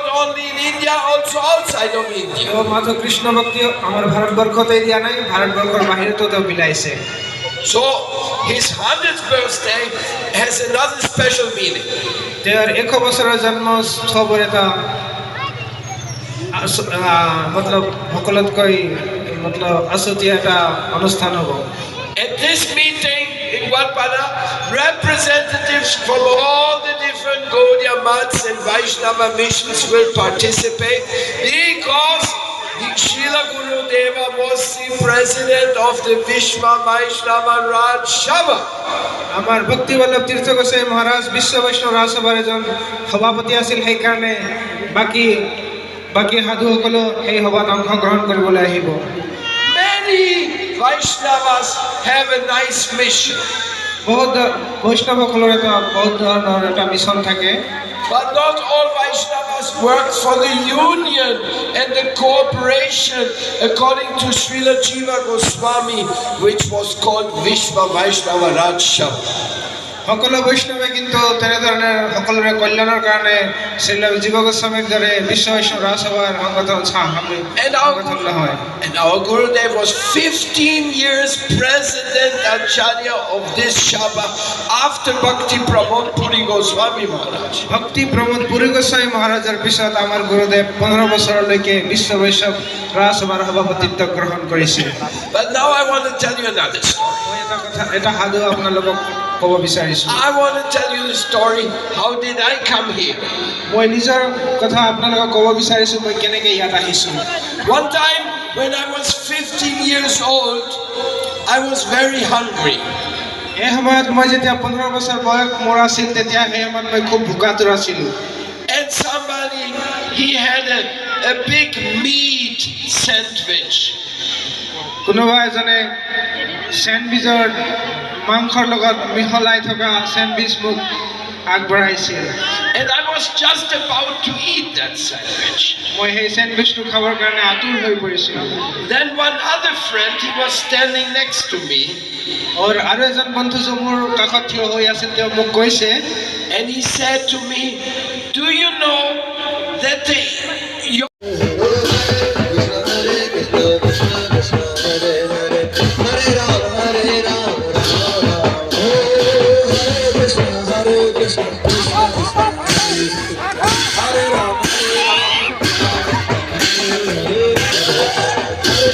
not only in India, also outside of India. তো মাধব কৃষ্ণ ভক্তি আমার ভারতবর্ষতেই দিয়া নাই ভারতবর্ষের বাহিরেতেও তো বিলাইছে So his 100th birthday has another special meaning. তেওঁৰ এশ বছৰৰ জন্ম উৎসৱৰ এটা আচ- আহ, মতলব মতলব আচুতীয়া এটা অনুষ্ঠান হ'ব At this meeting in Guadalajara, representatives from all the different Gaudiya Maths and Vaishnava missions will participate because the Srila Guru Deva was the president of the Vishwa Vaishnava Raj Sabha. আমাৰ ভক্তি বল্লভ তীৰ্থ গোস্বামী মহাৰাজ বিশ্ব বৈষ্ণৱ ৰাজসভাৰ এজন সভাপতি আছিল সেইকাৰণে বাকী বাকী সাধুসকলেও সেই সভাত অংশগ্ৰহণ কৰিবলৈ আহিব Many Vaishnavas have a nice mission, বহুত বৈষ্ণৱসকলৰ এটা বহুত ধৰণৰ এটা মিছন থাকে but not all Vaishnavas work for the union and the cooperation according to Srila Jiva Goswami, which was called Vishwa Vaishnava Raj Sabha. সকলো বৈষ্ণৱে কিন্তু তেনেধৰণে সকলোৰে কল্যাণৰ কাৰণে শ্ৰীল জীৱ গোস্বামীৰ দৰে বিশ্ব বৈষ্ণৱ ৰাজসভাৰ সংগঠন চাহ আমি And our, সংগঠন নহয় and our Gurudev was 15 years president Acharya of this Sabha after Bhakti Pramod Puri Goswami Maharaj. ভক্তি প্ৰমোদ পুৰী গোস্বামী মহাৰাজৰ পিছত আমাৰ গুৰুদেৱ পোন্ধৰ বছৰলৈকে বিশ্ব বৈষ্ণৱ ৰাজসভাৰ সভাপতিত্ব গ্ৰহণ কৰিছিল But now I want to tell you another story. মই এটা কথা এটা সাধু আপোনালোকক ক'ব বিচাৰিছোঁ I want to tell you the story. How did I come here? মই নিজৰ কথা আপোনালোকক ক'ব বিচাৰিছোঁ মই কেনেকৈ ইয়াত আহিছোঁ One time when I was 15 years old, I was very hungry. এই সময়ত মই যেতিয়া পোন্ধৰ বছৰ বয়স মোৰ আছিল তেতিয়া সেই সময়ত মই খুব ভোকাতুৰ আছিলোঁ And somebody, he had a, a big meat sandwich. কোনোবা এজনে চেণ্ডউইচৰ মাংসৰ লগত মিহলাই থকা চেণ্ডউইচ মোক আগবঢ়াইছিল And I was just about to eat that sandwich. মই সেই চেণ্ডউইচটো খাবৰ কাৰণে আতুৰ হৈ পৰিছিলোঁ Then one other friend, he was standing next to me, আৰু আৰু এজন বন্ধু যে মোৰ কাষত থিয় হৈ আছিল তেওঁ মোক কৈছে and he said to me, Do you know that the your